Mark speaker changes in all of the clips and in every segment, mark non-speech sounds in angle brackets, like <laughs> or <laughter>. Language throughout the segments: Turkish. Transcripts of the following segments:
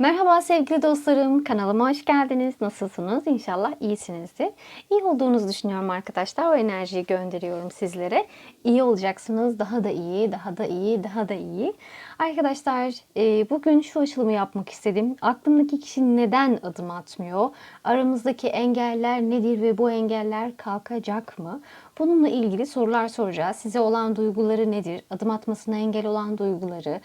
Speaker 1: Merhaba sevgili dostlarım, kanalıma hoş geldiniz. Nasılsınız? İnşallah iyisinizdir. İyi olduğunuzu düşünüyorum arkadaşlar. O enerjiyi gönderiyorum sizlere. İyi olacaksınız, daha da iyi, daha da iyi, daha da iyi. Arkadaşlar e, bugün şu açılımı yapmak istedim. Aklımdaki kişi neden adım atmıyor? Aramızdaki engeller nedir ve bu engeller kalkacak mı? Bununla ilgili sorular soracağız. Size olan duyguları nedir? Adım atmasına engel olan duyguları,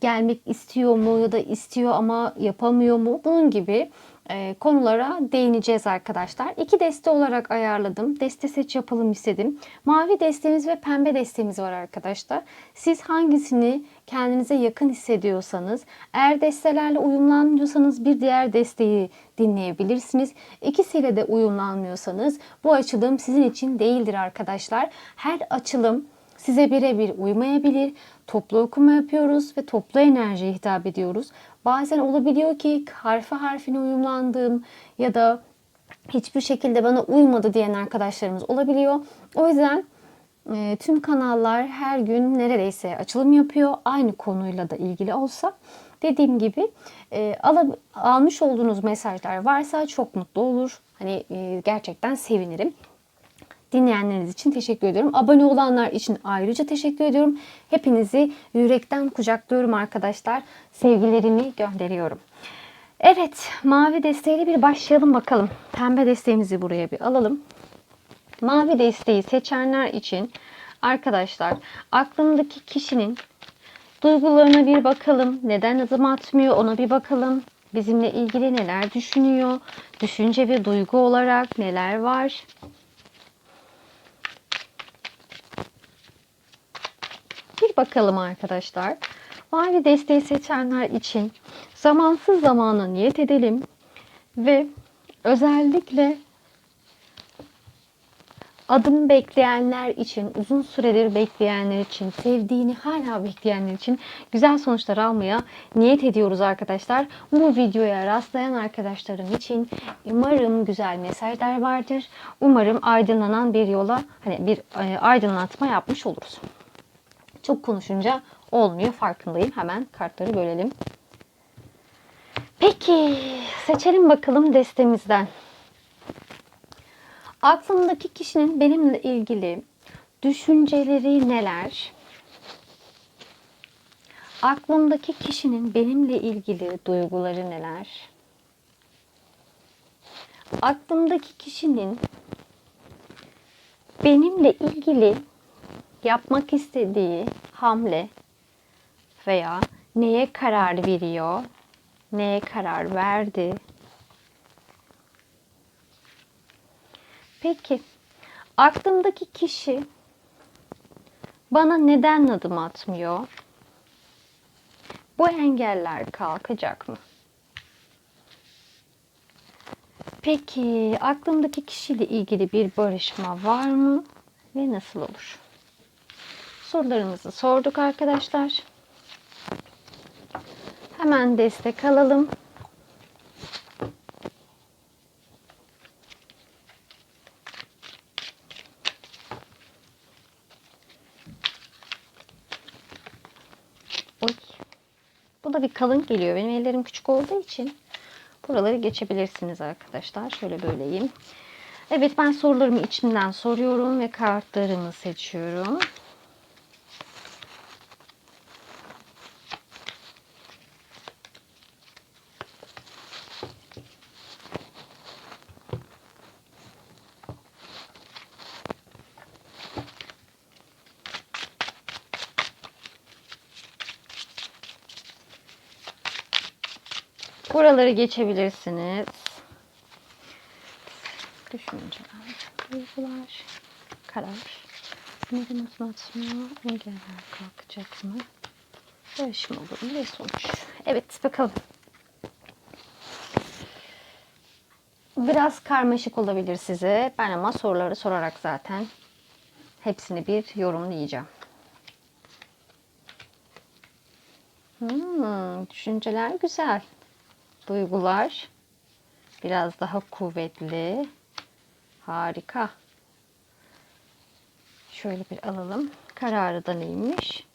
Speaker 1: gelmek istiyor mu ya da istiyor ama yapamıyor mu? Bunun gibi e, konulara değineceğiz arkadaşlar. İki deste olarak ayarladım. Deste seç yapalım istedim. Mavi destemiz ve pembe destemiz var arkadaşlar. Siz hangisini kendinize yakın hissediyorsanız, eğer destelerle uyumlanmıyorsanız bir diğer desteği dinleyebilirsiniz. İkisiyle de uyumlanmıyorsanız bu açılım sizin için değildir arkadaşlar. Her açılım size birebir uymayabilir. Toplu okuma yapıyoruz ve toplu enerjiye hitap ediyoruz. Bazen olabiliyor ki harfi harfine uyumlandığım ya da hiçbir şekilde bana uymadı diyen arkadaşlarımız olabiliyor. O yüzden e, tüm kanallar her gün neredeyse açılım yapıyor. Aynı konuyla da ilgili olsa. Dediğim gibi e, al, almış olduğunuz mesajlar varsa çok mutlu olur. Hani e, gerçekten sevinirim. Dinleyenleriniz için teşekkür ediyorum. Abone olanlar için ayrıca teşekkür ediyorum. Hepinizi yürekten kucaklıyorum arkadaşlar. Sevgilerimi gönderiyorum. Evet, mavi desteğiyle bir başlayalım bakalım. Pembe desteğimizi buraya bir alalım. Mavi desteği seçenler için arkadaşlar aklımdaki kişinin duygularına bir bakalım. Neden adım atmıyor ona bir bakalım. Bizimle ilgili neler düşünüyor? Düşünce ve duygu olarak neler var? Bir bakalım arkadaşlar. Mavi desteği seçenler için zamansız zamana niyet edelim ve özellikle adım bekleyenler için, uzun süredir bekleyenler için, sevdiğini hala bekleyenler için güzel sonuçlar almaya niyet ediyoruz arkadaşlar. Bu videoya rastlayan arkadaşlarım için umarım güzel mesajlar vardır. Umarım aydınlanan bir yola, hani bir e, aydınlatma yapmış oluruz. Çok konuşunca olmuyor farkındayım. Hemen kartları bölelim. Peki seçelim bakalım destemizden. Aklımdaki kişinin benimle ilgili düşünceleri neler? Aklımdaki kişinin benimle ilgili duyguları neler? Aklımdaki kişinin benimle ilgili yapmak istediği hamle veya neye karar veriyor, neye karar verdi. Peki, aklımdaki kişi bana neden adım atmıyor? Bu engeller kalkacak mı? Peki, aklımdaki kişiyle ilgili bir barışma var mı ve nasıl olur? Sorularımızı sorduk arkadaşlar. Hemen destek alalım. Oy. Bu da bir kalın geliyor. Benim ellerim küçük olduğu için buraları geçebilirsiniz arkadaşlar. Şöyle böyleyim. Evet ben sorularımı içimden soruyorum ve kartlarımı seçiyorum. Buraları geçebilirsiniz. Düşünceler, duygular, karar. Neden uzatmıyor? Engeller kalkacak mı? Barışma olur mu? Ve sonuç. Evet bakalım. Biraz karmaşık olabilir size. Ben ama soruları sorarak zaten hepsini bir yorumlayacağım. Hmm, düşünceler güzel duygular biraz daha kuvvetli. Harika. Şöyle bir alalım. Kararı da neymiş?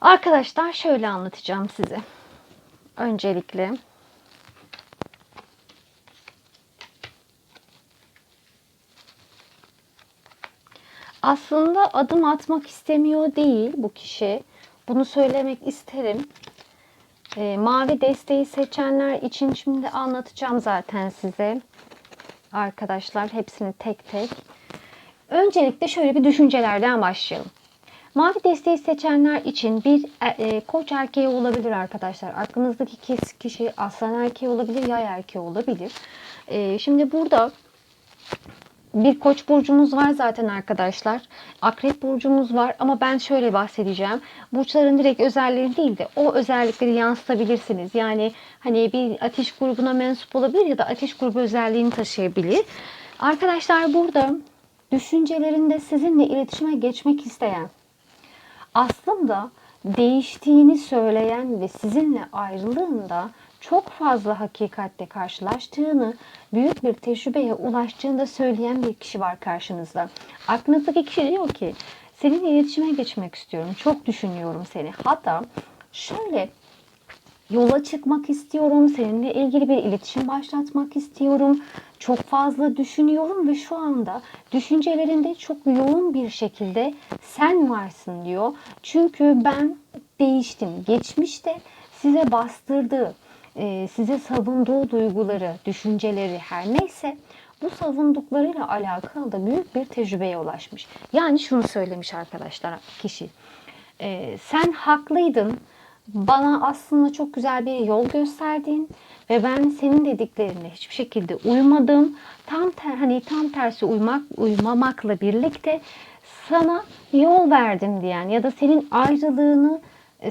Speaker 1: Arkadaşlar şöyle anlatacağım size. Öncelikle aslında adım atmak istemiyor değil bu kişi. Bunu söylemek isterim. Ee, mavi desteği seçenler için şimdi anlatacağım zaten size. Arkadaşlar hepsini tek tek. Öncelikle şöyle bir düşüncelerden başlayalım. Mavi desteği seçenler için bir e, e, koç erkeği olabilir arkadaşlar. Aklınızdaki kişi aslan erkeği olabilir, yay erkeği olabilir. E, şimdi burada bir koç burcumuz var zaten arkadaşlar. Akrep burcumuz var ama ben şöyle bahsedeceğim. Burçların direkt özelliği değil de o özellikleri yansıtabilirsiniz. Yani hani bir ateş grubuna mensup olabilir ya da ateş grubu özelliğini taşıyabilir. Arkadaşlar burada düşüncelerinde sizinle iletişime geçmek isteyen, aslında değiştiğini söyleyen ve sizinle ayrılığında çok fazla hakikatle karşılaştığını, büyük bir tecrübeye ulaştığını da söyleyen bir kişi var karşınızda. Aklınızdaki kişi diyor ki, seninle iletişime geçmek istiyorum, çok düşünüyorum seni. Hatta şöyle yola çıkmak istiyorum, seninle ilgili bir iletişim başlatmak istiyorum. Çok fazla düşünüyorum ve şu anda düşüncelerinde çok yoğun bir şekilde sen varsın diyor. Çünkü ben değiştim. Geçmişte size bastırdığı, size savunduğu duyguları, düşünceleri her neyse bu savunduklarıyla alakalı da büyük bir tecrübeye ulaşmış. Yani şunu söylemiş arkadaşlar kişi. E, sen haklıydın bana aslında çok güzel bir yol gösterdin ve ben senin dediklerine hiçbir şekilde uymadım. Tam ter, hani tam tersi uymak uymamakla birlikte sana yol verdim diyen ya da senin ayrılığını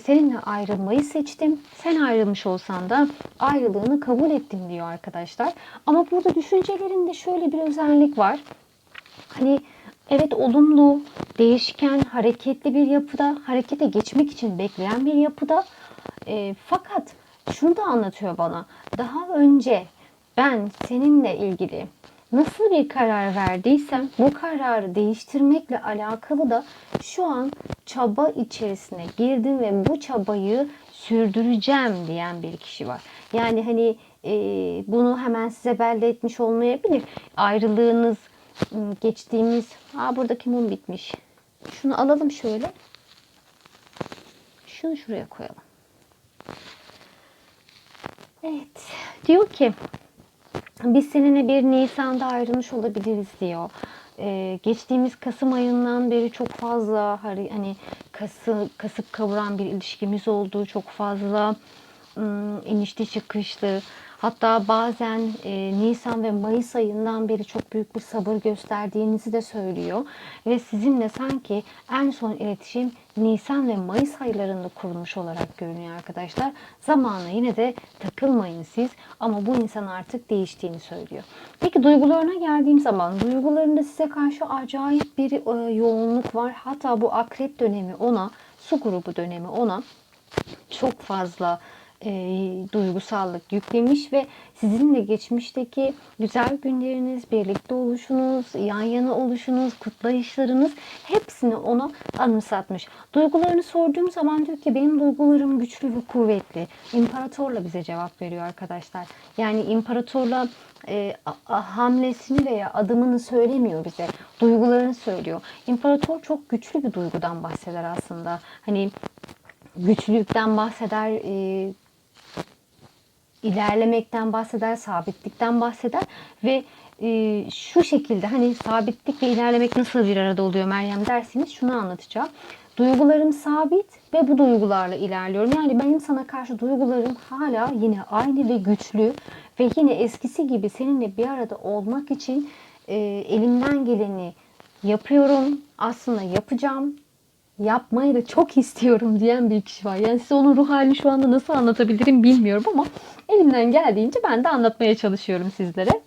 Speaker 1: seninle ayrılmayı seçtim. Sen ayrılmış olsan da ayrılığını kabul ettim diyor arkadaşlar. Ama burada düşüncelerinde şöyle bir özellik var. Hani Evet olumlu, değişken, hareketli bir yapıda, harekete geçmek için bekleyen bir yapıda. E, fakat şunu da anlatıyor bana. Daha önce ben seninle ilgili nasıl bir karar verdiysem bu kararı değiştirmekle alakalı da şu an çaba içerisine girdim ve bu çabayı sürdüreceğim diyen bir kişi var. Yani hani e, bunu hemen size belli etmiş olmayabilir. Ayrılığınız Hmm, geçtiğimiz Aa, buradaki mum bitmiş. Şunu alalım şöyle. Şunu şuraya koyalım. Evet. Diyor ki biz seninle bir Nisan'da ayrılmış olabiliriz diyor. Ee, geçtiğimiz Kasım ayından beri çok fazla hani kası, kasıp kavuran bir ilişkimiz oldu. Çok fazla ım, inişli çıkışlı Hatta bazen e, Nisan ve Mayıs ayından beri çok büyük bir sabır gösterdiğinizi de söylüyor. Ve sizinle sanki en son iletişim Nisan ve Mayıs aylarında kurulmuş olarak görünüyor arkadaşlar. Zamanla yine de takılmayın siz ama bu insan artık değiştiğini söylüyor. Peki duygularına geldiğim zaman duygularında size karşı acayip bir e, yoğunluk var. Hatta bu akrep dönemi ona, su grubu dönemi ona çok fazla e, duygusallık yüklemiş ve sizinle geçmişteki güzel günleriniz, birlikte oluşunuz, yan yana oluşunuz, kutlayışlarınız hepsini ona anımsatmış. Duygularını sorduğum zaman diyor ki benim duygularım güçlü ve kuvvetli. İmparatorla bize cevap veriyor arkadaşlar. Yani imparatorla e, hamlesini veya adımını söylemiyor bize. Duygularını söylüyor. İmparator çok güçlü bir duygudan bahseder aslında. Hani güçlülükten bahseder, e, ilerlemekten bahseder, sabitlikten bahseder ve e, şu şekilde hani sabitlik ve ilerlemek nasıl bir arada oluyor Meryem derseniz şunu anlatacağım. Duygularım sabit ve bu duygularla ilerliyorum. Yani benim sana karşı duygularım hala yine aynı ve güçlü ve yine eskisi gibi seninle bir arada olmak için e, elimden geleni yapıyorum. Aslında yapacağım yapmayı da çok <laughs> istiyorum diyen bir kişi var. Yani size onun ruh halini şu anda nasıl anlatabilirim bilmiyorum ama elimden geldiğince ben de anlatmaya çalışıyorum sizlere.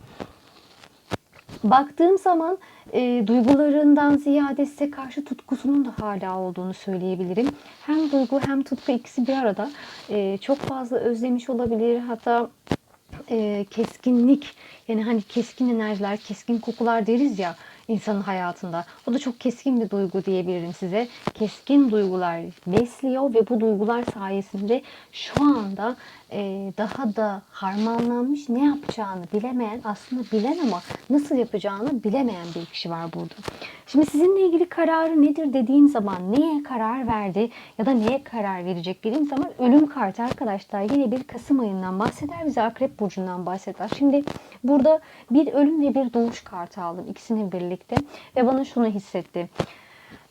Speaker 1: Baktığım zaman e, duygularından ziyade size karşı tutkusunun da hala olduğunu söyleyebilirim. Hem duygu hem tutku ikisi bir arada. E, çok fazla özlemiş olabilir. Hatta e, keskinlik yani hani keskin enerjiler, keskin kokular deriz ya insanın hayatında. O da çok keskin bir duygu diyebilirim size. Keskin duygular besliyor ve bu duygular sayesinde şu anda e, daha da harmanlanmış ne yapacağını bilemeyen aslında bilen ama nasıl yapacağını bilemeyen bir kişi var burada. Şimdi sizinle ilgili kararı nedir dediğim zaman neye karar verdi ya da neye karar verecek dediğim zaman ölüm kartı arkadaşlar yine bir Kasım ayından bahseder bize Akrep Burcu'ndan bahseder. Şimdi burada bir ölüm ve bir doğuş kartı aldım ikisini birlikte ve bana şunu hissetti.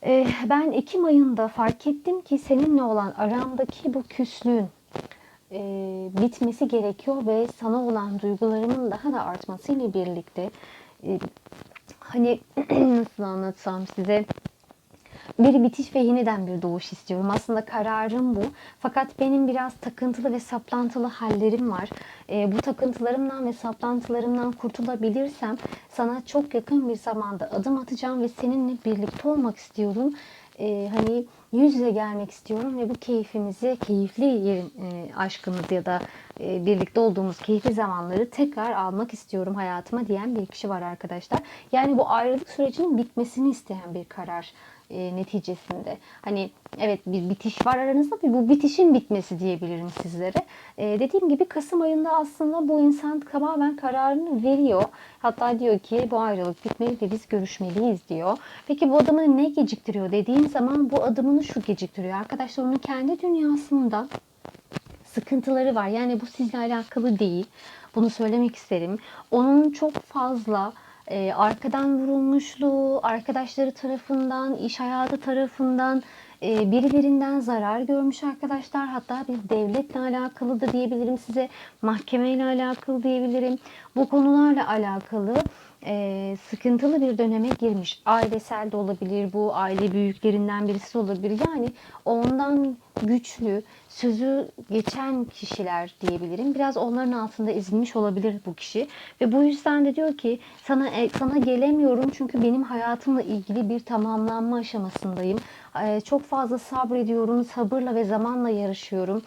Speaker 1: Ee, ben Ekim ayında fark ettim ki seninle olan aramdaki bu küslüğün e, bitmesi gerekiyor ve sana olan duygularımın daha da artmasıyla birlikte e, hani <clears throat> nasıl anlatsam size bir bitiş ve yeniden bir doğuş istiyorum. Aslında kararım bu. Fakat benim biraz takıntılı ve saplantılı hallerim var. E, bu takıntılarımdan ve saplantılarımdan kurtulabilirsem sana çok yakın bir zamanda adım atacağım ve seninle birlikte olmak istiyorum. E, hani yüz yüze gelmek istiyorum ve bu keyfimizi, keyifli yerin, e, aşkımızı ya da e, birlikte olduğumuz keyifli zamanları tekrar almak istiyorum hayatıma diyen bir kişi var arkadaşlar. Yani bu ayrılık sürecinin bitmesini isteyen bir karar e, neticesinde. Hani evet bir bitiş var aranızda bu bitişin bitmesi diyebilirim sizlere. E, dediğim gibi Kasım ayında aslında bu insan tamamen kararını veriyor. Hatta diyor ki bu ayrılık bitmeli ve biz görüşmeliyiz diyor. Peki bu adımı ne geciktiriyor dediğim zaman bu adımını şu geciktiriyor. Arkadaşlar onun kendi dünyasında sıkıntıları var. Yani bu sizle alakalı değil. Bunu söylemek isterim. Onun çok fazla e, arkadan vurulmuşluğu, arkadaşları tarafından, iş hayatı tarafından e, birilerinden zarar görmüş arkadaşlar. Hatta bir devletle alakalı da diyebilirim size. Mahkemeyle alakalı diyebilirim. Bu konularla alakalı e, sıkıntılı bir döneme girmiş. Ailesel de olabilir bu, aile büyüklerinden birisi olabilir. Yani ondan güçlü, sözü geçen kişiler diyebilirim. Biraz onların altında ezilmiş olabilir bu kişi. Ve bu yüzden de diyor ki sana e, sana gelemiyorum çünkü benim hayatımla ilgili bir tamamlanma aşamasındayım. E, çok fazla sabrediyorum, sabırla ve zamanla yarışıyorum.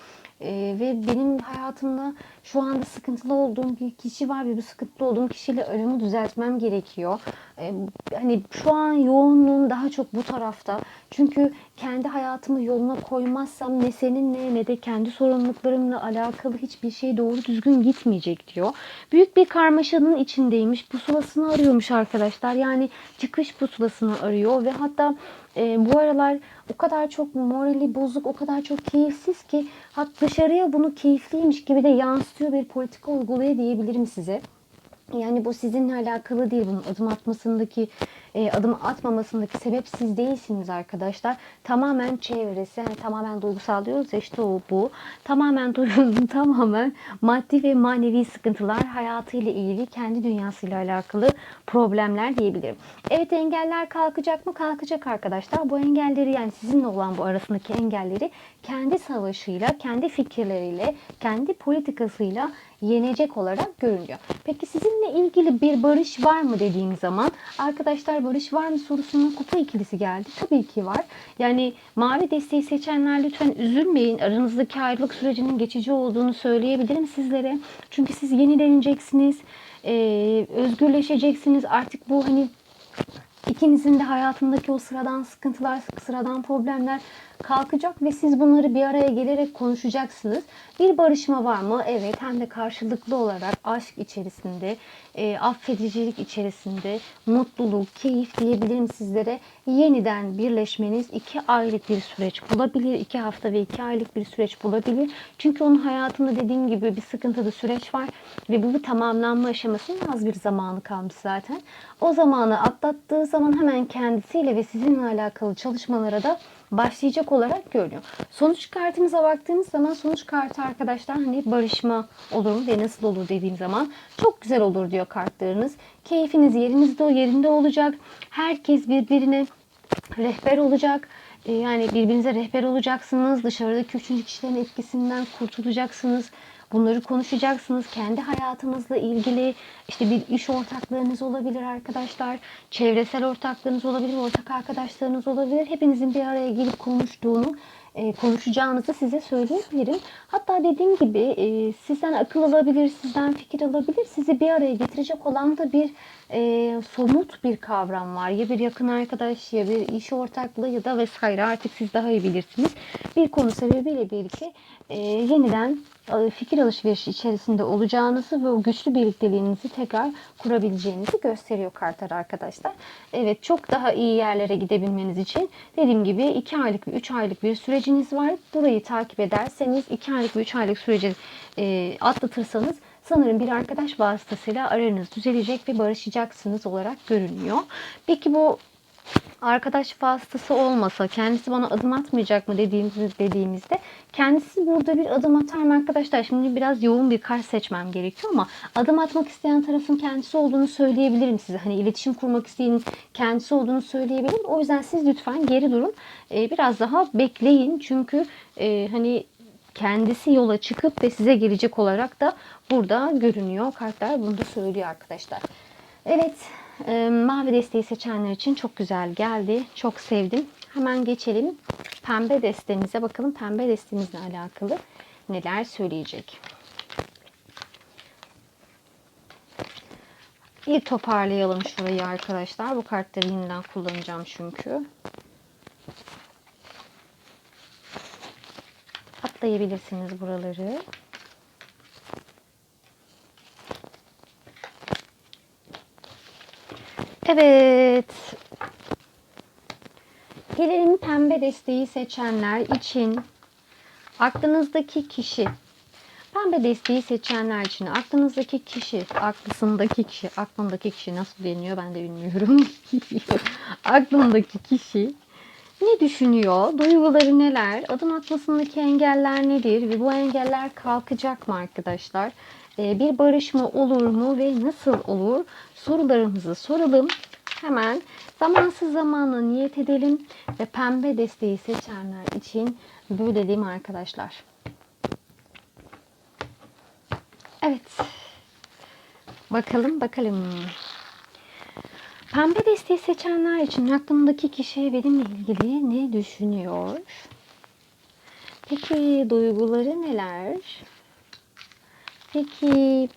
Speaker 1: Ee, ve benim hayatımda şu anda sıkıntılı olduğum bir kişi var ve bu sıkıntılı olduğum kişiyle ölümü düzeltmem gerekiyor. Ee, hani şu an yoğunluğum daha çok bu tarafta. Çünkü kendi hayatımı yoluna koymazsam ne seninle ne de kendi sorumluluklarımla alakalı hiçbir şey doğru düzgün gitmeyecek diyor. Büyük bir karmaşanın içindeymiş. Pusulasını arıyormuş arkadaşlar. Yani çıkış pusulasını arıyor ve hatta e, bu aralar o kadar çok morali bozuk, o kadar çok keyifsiz ki hat dışarıya bunu keyifliymiş gibi de yansıtıyor bir politika uyguluyor diyebilirim size. Yani bu sizinle alakalı değil. Bunun adım atmasındaki, e, adım atmamasındaki sebep siz değilsiniz arkadaşlar. Tamamen çevresi, yani tamamen duygusal diyoruz ya işte o bu. Tamamen duygu, <laughs> tamamen maddi ve manevi sıkıntılar, hayatıyla ilgili, kendi dünyasıyla alakalı problemler diyebilirim. Evet engeller kalkacak mı? Kalkacak arkadaşlar. Bu engelleri yani sizinle olan bu arasındaki engelleri kendi savaşıyla, kendi fikirleriyle, kendi politikasıyla yenecek olarak görünüyor. Peki sizinle ilgili bir barış var mı dediğim zaman arkadaşlar barış var mı sorusuna kupa ikilisi geldi. Tabii ki var. Yani mavi desteği seçenler lütfen üzülmeyin. Aranızdaki ayrılık sürecinin geçici olduğunu söyleyebilirim sizlere. Çünkü siz yenileneceksiniz. Ee, özgürleşeceksiniz. Artık bu hani ikinizin de hayatındaki o sıradan sıkıntılar, sıradan problemler kalkacak ve siz bunları bir araya gelerek konuşacaksınız. Bir barışma var mı? Evet. Hem de karşılıklı olarak aşk içerisinde, e, affedicilik içerisinde, mutluluk, keyif diyebilirim sizlere. Yeniden birleşmeniz iki aylık bir süreç bulabilir. iki hafta ve iki aylık bir süreç bulabilir. Çünkü onun hayatında dediğim gibi bir sıkıntılı süreç var ve bu bir tamamlanma aşamasının az bir zamanı kalmış zaten. O zamanı atlattığı zaman hemen kendisiyle ve sizinle alakalı çalışmalara da başlayacak olarak görünüyor. Sonuç kartımıza baktığımız zaman sonuç kartı arkadaşlar hani barışma olur mu ve nasıl olur dediğim zaman çok güzel olur diyor kartlarınız. Keyfiniz yerinizde yerinde olacak. Herkes birbirine rehber olacak. Ee, yani birbirinize rehber olacaksınız. Dışarıdaki üçüncü kişilerin etkisinden kurtulacaksınız. Bunları konuşacaksınız. Kendi hayatınızla ilgili işte bir iş ortaklarınız olabilir arkadaşlar. Çevresel ortaklarınız olabilir, ortak arkadaşlarınız olabilir. Hepinizin bir araya gelip konuştuğunu e, konuşacağınızı size söyleyebilirim. Hatta dediğim gibi e, sizden akıl alabilir, sizden fikir alabilir. Sizi bir araya getirecek olan da bir e, somut bir kavram var. Ya bir yakın arkadaş ya bir iş ortaklığı ya da vesaire artık siz daha iyi bilirsiniz. Bir konu sebebiyle birlikte e, yeniden e, fikir alışverişi içerisinde olacağınızı ve o güçlü birlikteliğinizi tekrar kurabileceğinizi gösteriyor kartlar arkadaşlar. Evet çok daha iyi yerlere gidebilmeniz için dediğim gibi 2 aylık ve 3 aylık bir süreciniz var. Burayı takip ederseniz 2 aylık ve 3 aylık süreci e, atlatırsanız sanırım bir arkadaş vasıtasıyla aranız düzelecek ve barışacaksınız olarak görünüyor. Peki bu arkadaş vasıtası olmasa kendisi bana adım atmayacak mı dediğimiz, dediğimizde kendisi burada bir adım atar mı arkadaşlar? Şimdi biraz yoğun bir kart seçmem gerekiyor ama adım atmak isteyen tarafın kendisi olduğunu söyleyebilirim size. Hani iletişim kurmak isteyenin kendisi olduğunu söyleyebilirim. O yüzden siz lütfen geri durun. Ee, biraz daha bekleyin. Çünkü e, hani kendisi yola çıkıp ve size gelecek olarak da burada görünüyor. Kartlar bunu da söylüyor arkadaşlar. Evet, e, mavi desteği seçenler için çok güzel geldi. Çok sevdim. Hemen geçelim pembe destemize. Bakalım pembe destemizle alakalı neler söyleyecek. Bir toparlayalım şurayı arkadaşlar. Bu kartları yeniden kullanacağım çünkü. Atlayabilirsiniz buraları. Evet. Gelelim pembe desteği seçenler için aklınızdaki kişi pembe desteği seçenler için aklınızdaki kişi, aklısındaki kişi, aklındaki kişi nasıl deniyor ben de bilmiyorum. <laughs> aklındaki kişi ne düşünüyor? Duyguları neler? Adım atmasındaki engeller nedir? Ve bu engeller kalkacak mı arkadaşlar? Ee, bir barışma olur mu ve nasıl olur? Sorularımızı soralım. Hemen zamansız zamanla niyet edelim ve pembe desteği seçenler için bölelim arkadaşlar. Evet. Bakalım bakalım. Pembe desteği seçenler için aklımdaki kişi benimle ilgili ne düşünüyor? Peki duyguları neler? Peki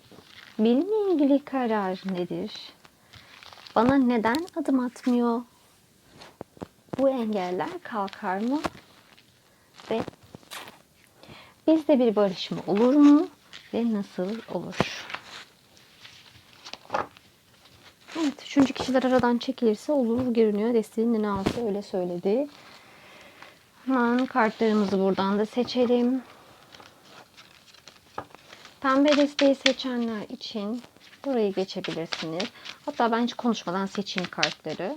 Speaker 1: benimle ilgili karar nedir? Bana neden adım atmıyor? Bu engeller kalkar mı? Ve bizde bir barışma olur mu? Ve nasıl olur? Evet, üçüncü kişiler aradan çekilirse olur görünüyor. Desteğinin ne altı öyle söyledi. Hemen kartlarımızı buradan da seçelim. Pembe desteği seçenler için burayı geçebilirsiniz. Hatta ben hiç konuşmadan seçeyim kartları.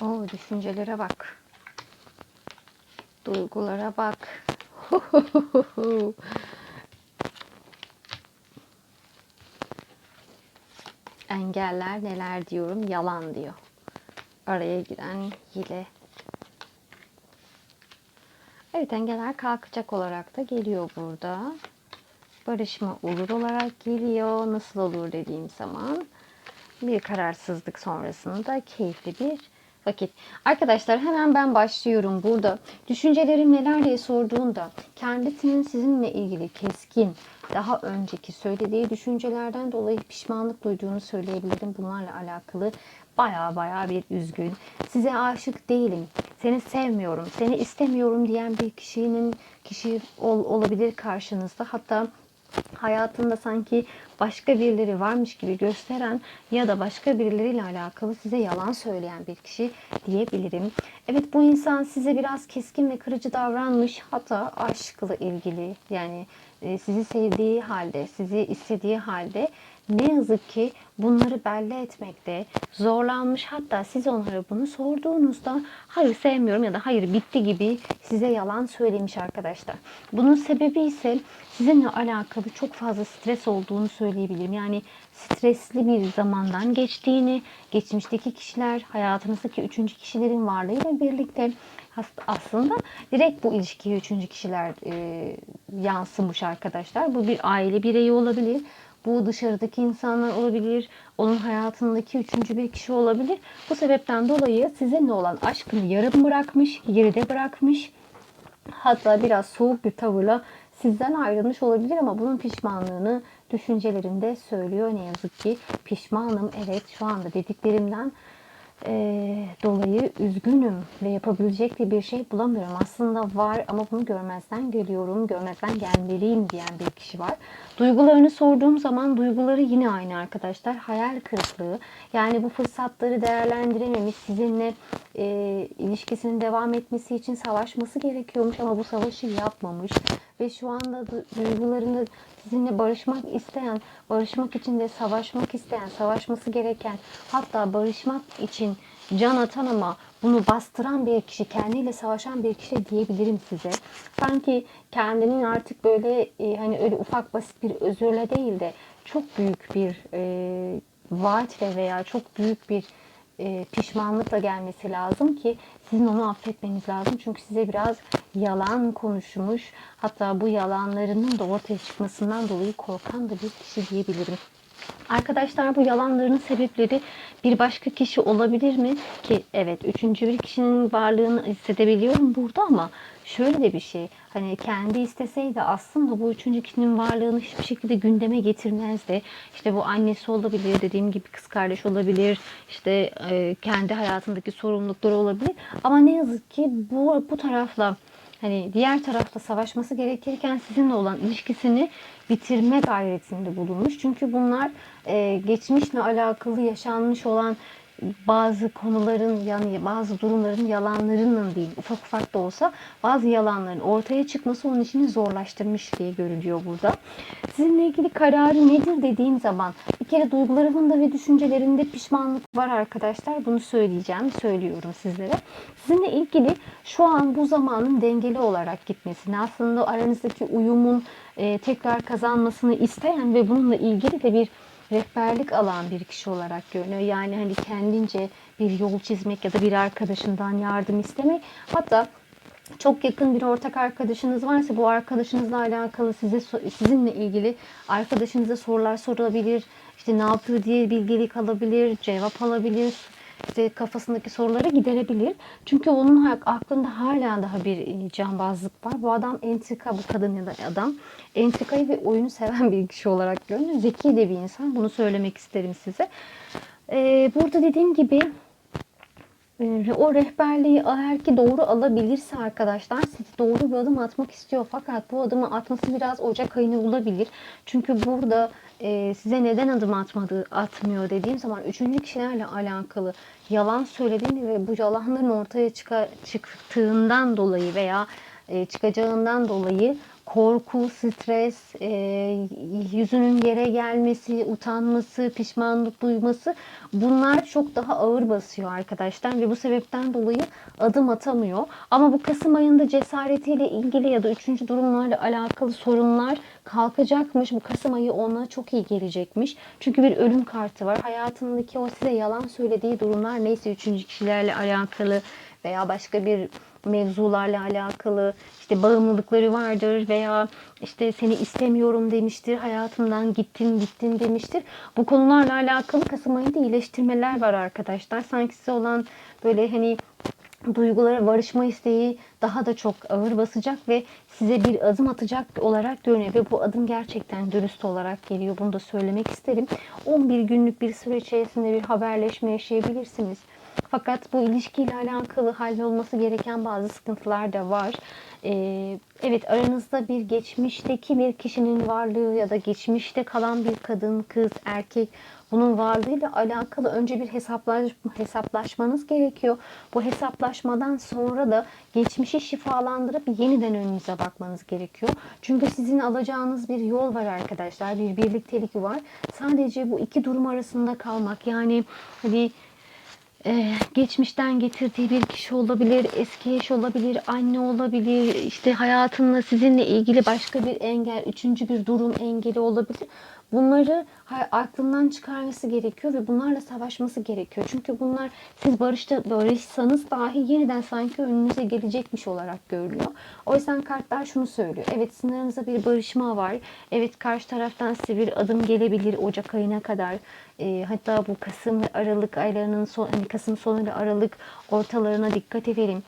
Speaker 1: Oo, düşüncelere bak. Duygulara bak. <laughs> Engeller neler diyorum? Yalan diyor. Araya giren hile. Evet engeller kalkacak olarak da geliyor burada. Barışma olur olarak geliyor. Nasıl olur dediğim zaman bir kararsızlık sonrasında keyifli bir vakit. Arkadaşlar hemen ben başlıyorum burada. Düşüncelerin neler diye sorduğunda kendisinin sizinle ilgili keskin daha önceki söylediği düşüncelerden dolayı pişmanlık duyduğunu söyleyebilirim. Bunlarla alakalı baya baya bir üzgün. Size aşık değilim. seni sevmiyorum, seni istemiyorum diyen bir kişinin kişi ol, olabilir karşınızda. Hatta hayatında sanki başka birileri varmış gibi gösteren ya da başka birileriyle alakalı size yalan söyleyen bir kişi diyebilirim. Evet bu insan size biraz keskin ve kırıcı davranmış hatta aşkla ilgili yani e, sizi sevdiği halde, sizi istediği halde ne yazık ki bunları belli etmekte zorlanmış. Hatta siz onlara bunu sorduğunuzda hayır sevmiyorum ya da hayır bitti gibi size yalan söylemiş arkadaşlar. Bunun sebebi ise sizinle alakalı çok fazla stres olduğunu söyleyebilirim. Yani stresli bir zamandan geçtiğini, geçmişteki kişiler, hayatınızdaki üçüncü kişilerin varlığıyla birlikte aslında direkt bu ilişkiye üçüncü kişiler e, yansımış arkadaşlar. Bu bir aile bireyi olabilir. Bu dışarıdaki insanlar olabilir. Onun hayatındaki üçüncü bir kişi olabilir. Bu sebepten dolayı sizinle olan aşkını yarım bırakmış, geride bırakmış. Hatta biraz soğuk bir tavırla sizden ayrılmış olabilir ama bunun pişmanlığını düşüncelerinde söylüyor ne yazık ki. Pişmanım evet şu anda dediklerimden e, dolayı üzgünüm ve yapabilecek de bir şey bulamıyorum. Aslında var ama bunu görmezden geliyorum, görmezden gelmeliyim diyen bir kişi var. Duygularını sorduğum zaman duyguları yine aynı arkadaşlar. Hayal kırıklığı. Yani bu fırsatları değerlendirememiş, sizinle e, ilişkisinin devam etmesi için savaşması gerekiyormuş ama bu savaşı yapmamış. Ve şu anda duygularını sizinle barışmak isteyen, barışmak için de savaşmak isteyen, savaşması gereken, hatta barışmak için can atan ama bunu bastıran bir kişi, kendiyle savaşan bir kişi diyebilirim size. Sanki kendinin artık böyle e, hani öyle ufak basit bir özürle değil de çok büyük bir e, vaatle veya çok büyük bir e, pişmanlıkla gelmesi lazım ki sizin onu affetmeniz lazım. Çünkü size biraz yalan konuşmuş. Hatta bu yalanlarının da ortaya çıkmasından dolayı korkan da bir kişi diyebilirim. Arkadaşlar bu yalanların sebepleri bir başka kişi olabilir mi? Ki evet üçüncü bir kişinin varlığını hissedebiliyorum burada ama şöyle de bir şey. Hani kendi isteseydi aslında bu üçüncü kişinin varlığını hiçbir şekilde gündeme getirmezdi. İşte bu annesi olabilir, dediğim gibi kız kardeş olabilir, işte e, kendi hayatındaki sorumlulukları olabilir. Ama ne yazık ki bu bu tarafla hani diğer tarafta savaşması gerekirken sizinle olan ilişkisini bitirme gayretinde bulunmuş. Çünkü bunlar e, geçmişle alakalı yaşanmış olan bazı konuların yani bazı durumların yalanlarının değil ufak ufak da olsa bazı yalanların ortaya çıkması onun işini zorlaştırmış diye görülüyor burada. Sizinle ilgili kararı nedir dediğim zaman bir kere duygularımında ve düşüncelerinde pişmanlık var arkadaşlar. Bunu söyleyeceğim, söylüyorum sizlere. Sizinle ilgili şu an bu zamanın dengeli olarak gitmesini aslında aranızdaki uyumun e, tekrar kazanmasını isteyen ve bununla ilgili de bir rehberlik alan bir kişi olarak görünüyor. Yani hani kendince bir yol çizmek ya da bir arkadaşından yardım istemek. Hatta çok yakın bir ortak arkadaşınız varsa bu arkadaşınızla alakalı size sizinle ilgili arkadaşınıza sorular sorulabilir. İşte ne yapıyor diye bilgilik alabilir, cevap alabilir, işte kafasındaki soruları giderebilir. Çünkü onun aklında hala daha bir e, cambazlık var. Bu adam entrika, bu kadın ya da adam entrikayı ve oyunu seven bir kişi olarak görünüyor. Zeki de bir insan. Bunu söylemek isterim size. Ee, burada dediğim gibi e, o rehberliği eğer ki doğru alabilirse arkadaşlar sizi doğru bir adım atmak istiyor. Fakat bu adımı atması biraz Ocak ayını bulabilir. Çünkü burada e, size neden adım atmadı, atmıyor dediğim zaman üçüncü kişilerle alakalı yalan söylediğini ve bu yalanların ortaya çıka, çıktığından dolayı veya e, çıkacağından dolayı korku, stres, e, yüzünün yere gelmesi, utanması, pişmanlık duyması bunlar çok daha ağır basıyor arkadaşlar ve bu sebepten dolayı adım atamıyor. Ama bu Kasım ayında cesaretiyle ilgili ya da üçüncü durumlarla alakalı sorunlar kalkacakmış. Bu Kasım ayı ona çok iyi gelecekmiş. Çünkü bir ölüm kartı var. Hayatındaki o size yalan söylediği durumlar neyse üçüncü kişilerle alakalı veya başka bir mevzularla alakalı işte bağımlılıkları vardır veya işte seni istemiyorum demiştir, hayatımdan gittin gittin demiştir. Bu konularla alakalı Kasım ayında iyileştirmeler var arkadaşlar. Sanki size olan böyle hani duygulara varışma isteği daha da çok ağır basacak ve size bir adım atacak olarak görünüyor ve bu adım gerçekten dürüst olarak geliyor. Bunu da söylemek isterim. 11 günlük bir süre içerisinde bir haberleşme yaşayabilirsiniz Fakat bu ilişkiyle alakalı hallolması gereken bazı sıkıntılar da var. Ee, evet aranızda bir geçmişteki bir kişinin varlığı ya da geçmişte kalan bir kadın, kız, erkek bunun varlığıyla alakalı önce bir hesaplaş, hesaplaşmanız gerekiyor. Bu hesaplaşmadan sonra da geçmişi şifalandırıp yeniden önünüze bakmanız gerekiyor. Çünkü sizin alacağınız bir yol var arkadaşlar. Bir birliktelik var. Sadece bu iki durum arasında kalmak yani hani ee, geçmişten getirdiği bir kişi olabilir, eski eş olabilir, anne olabilir, işte hayatınla sizinle ilgili başka bir engel, üçüncü bir durum engeli olabilir. Bunları aklından çıkarması gerekiyor ve bunlarla savaşması gerekiyor. Çünkü bunlar siz barışta barışsanız dahi yeniden sanki önünüze gelecekmiş olarak görülüyor. O yüzden kartlar şunu söylüyor. Evet sınırınızda bir barışma var. Evet karşı taraftan size bir adım gelebilir Ocak ayına kadar. E, hatta bu Kasım ve Aralık aylarının son, hani Kasım sonu ile Aralık ortalarına dikkat edelim.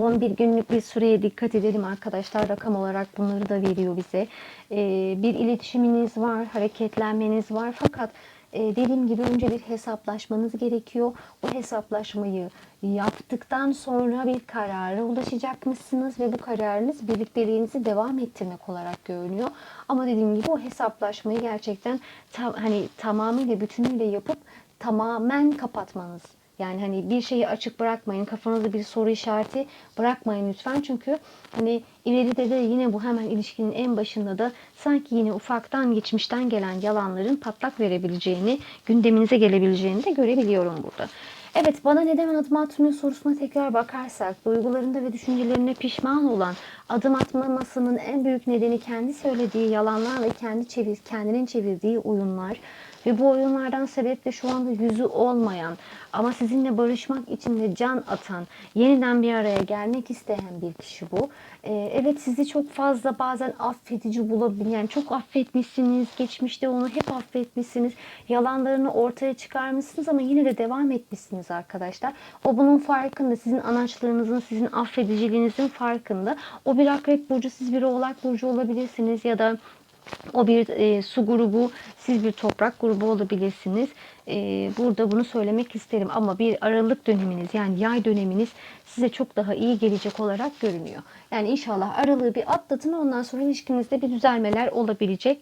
Speaker 1: 11 günlük bir süreye dikkat edelim arkadaşlar. Rakam olarak bunları da veriyor bize. E, bir iletişiminiz var, hareketlenmeniz var. Fakat e, dediğim gibi önce bir hesaplaşmanız gerekiyor. Bu hesaplaşmayı yaptıktan sonra bir karara ulaşacakmışsınız ve bu kararınız birlikteliğinizi devam ettirmek olarak görünüyor. Ama dediğim gibi o hesaplaşmayı gerçekten tam, hani tamamıyla bütünüyle yapıp tamamen kapatmanız. Yani hani bir şeyi açık bırakmayın. Kafanızda bir soru işareti bırakmayın lütfen. Çünkü hani ileride de yine bu hemen ilişkinin en başında da sanki yine ufaktan geçmişten gelen yalanların patlak verebileceğini, gündeminize gelebileceğini de görebiliyorum burada. Evet bana neden adım atmıyor sorusuna tekrar bakarsak duygularında ve düşüncelerine pişman olan adım atmamasının en büyük nedeni kendi söylediği yalanlar ve kendi çevir, kendinin çevirdiği oyunlar ve bu oyunlardan sebeple şu anda yüzü olmayan ama sizinle barışmak için de can atan, yeniden bir araya gelmek isteyen bir kişi bu. Ee, evet sizi çok fazla bazen affedici bulabilir. Yani çok affetmişsiniz, geçmişte onu hep affetmişsiniz. Yalanlarını ortaya çıkarmışsınız ama yine de devam etmişsiniz arkadaşlar. O bunun farkında. Sizin anaçlığınızın, sizin affediciliğinizin farkında. O bir akrep burcu, siz bir oğlak burcu olabilirsiniz ya da o bir e, su grubu, siz bir toprak grubu olabilirsiniz. E, burada bunu söylemek isterim ama bir aralık döneminiz yani yay döneminiz size çok daha iyi gelecek olarak görünüyor. Yani inşallah aralığı bir atlatın ondan sonra ilişkinizde bir düzelmeler olabilecek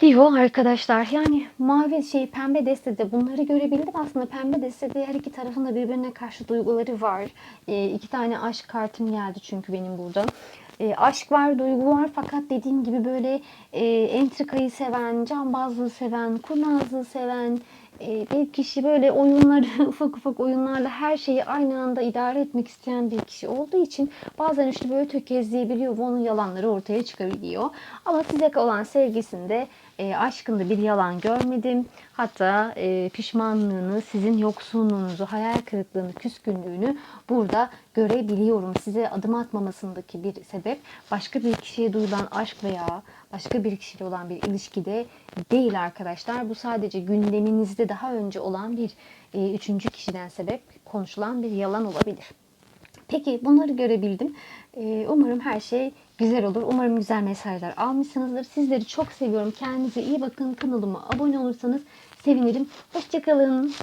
Speaker 1: diyor arkadaşlar. Yani mavi şey pembe destede bunları görebildim. Aslında pembe destede her iki tarafın da birbirine karşı duyguları var. E, iki tane aşk kartım geldi çünkü benim burada. E, aşk var, duygu var fakat dediğim gibi böyle e, entrikayı seven, cambazlığı seven, kurnazlığı seven e, bir kişi böyle oyunları, <laughs> ufak ufak oyunlarla her şeyi aynı anda idare etmek isteyen bir kişi olduğu için bazen işte böyle tökezleyebiliyor ve onun yalanları ortaya çıkabiliyor. Ama size olan sevgisinde e, aşkında bir yalan görmedim. Hatta e, pişmanlığını, sizin yoksunluğunuzu, hayal kırıklığını, küskünlüğünü burada görebiliyorum. Size adım atmamasındaki bir sebep başka bir kişiye duyulan aşk veya başka bir kişiyle olan bir ilişkide değil arkadaşlar. Bu sadece gündeminizde daha önce olan bir e, üçüncü kişiden sebep konuşulan bir yalan olabilir. Peki bunları görebildim. Ee, umarım her şey güzel olur. Umarım güzel mesajlar almışsınızdır. Sizleri çok seviyorum. Kendinize iyi bakın. Kanalıma abone olursanız sevinirim. Hoşçakalın.